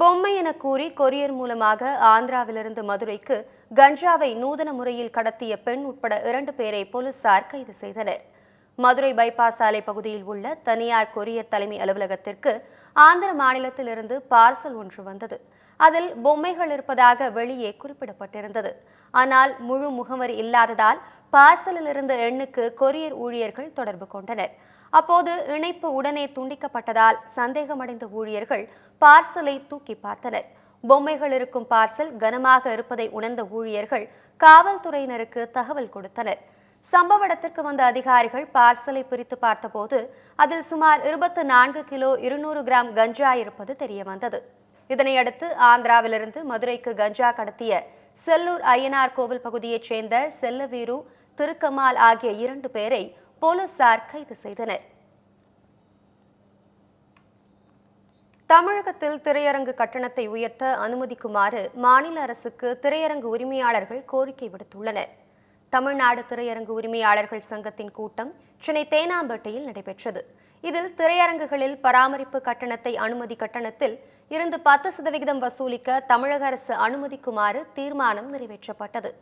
பொம்மை என கூறி கொரியர் மூலமாக ஆந்திராவிலிருந்து மதுரைக்கு கஞ்சாவை நூதன முறையில் கடத்திய பெண் உட்பட இரண்டு பேரை போலீசார் கைது செய்தனர். மதுரை பைபாஸ் சாலை பகுதியில் உள்ள தனியார் கொரியர் தலைமை அலுவலகத்திற்கு ஆந்திர மாநிலத்திலிருந்து பார்சல் ஒன்று வந்தது. அதில் பொம்மைகள் இருப்பதாக வெளியே குறிப்பிடப்பட்டிருந்தது. ஆனால் முழு முகவரி இல்லாததால் பார்சலில் இருந்த எண்ணுக்கு கொரியர் ஊழியர்கள் தொடர்பு கொண்டனர். அப்போது இணைப்பு உடனே துண்டிக்கப்பட்டதால் சந்தேகமடைந்த ஊழியர்கள் பார்சலை தூக்கி பார்த்தனர். பொம்மைகள் இருக்கும் பார்சல் கனமாக இருப்பதை உணர்ந்த ஊழியர்கள் காவல்துறையினருக்கு தகவல் கொடுத்தனர். சம்பவ இடத்திற்கு வந்த அதிகாரிகள் பார்சலை பிரித்து பார்த்தபோது அதில் சுமார் இருபத்து நான்கு கிலோ இருநூறு கிராம் கஞ்சா இருப்பது தெரியவந்தது. இதனையடுத்து ஆந்திராவிலிருந்து மதுரைக்கு கஞ்சா கடத்திய செல்லூர் ஐயனார் கோவில் பகுதியைச் சேர்ந்த செல்லவீரு திருக்கமால் ஆகிய இரண்டு பேரை போலீசார் கைது செய்தனர். தமிழகத்தில் திரையரங்கு கட்டணத்தை உயர்த்த அனுமதிக்குமாறு மாநில அரசுக்கு திரையரங்கு உரிமையாளர்கள் கோரிக்கை விடுத்துள்ளனர். தமிழ்நாடு திரையரங்கு உரிமையாளர்கள் சங்கத்தின் கூட்டம் சென்னை தேனாம்பேட்டையில் நடைபெற்றது. இதில் திரையரங்குகளில் பராமரிப்பு கட்டணத்தை அனுமதி கட்டணத்தில் இருந்து பத்து சதவிகிதம் வசூலிக்க தமிழக அரசு அனுமதிக்குமாறு தீர்மானம் நிறைவேற்றப்பட்டது.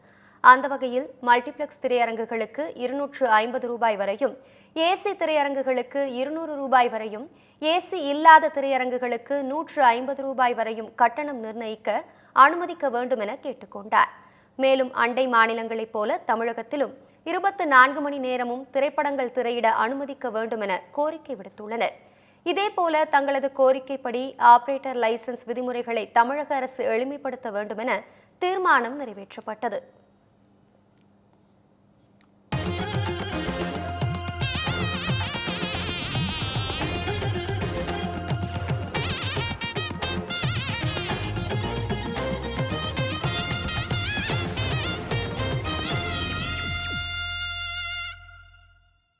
அந்த வகையில் மல்டிப்ளெக்ஸ் திரையரங்குகளுக்கு இருநூற்று ஐம்பது ரூபாய் வரையும் ஏசி திரையரங்குகளுக்கு இருநூறு ரூபாய் வரையும் ஏசி இல்லாத திரையரங்குகளுக்கு நூற்று ஐம்பது ரூபாய் வரையும் கட்டணம் நிர்ணயிக்க அனுமதிக்க வேண்டும் என கேட்டுக்கொண்டார். மேலும் அண்டை மாநிலங்களைப் போல தமிழகத்திலும் இருபத்து நான்கு மணி நேரமும் திரைப்படங்கள் திரையிட அனுமதிக்க வேண்டும் என கோரிக்கை விடுத்துள்ளனர். இதேபோல தங்களது கோரிக்கைப்படி ஆபரேட்டர் லைசன்ஸ் விதிமுறைகளை தமிழக அரசு எளிமைப்படுத்த வேண்டும் என தீர்மானம் நிறைவேற்றப்பட்டது.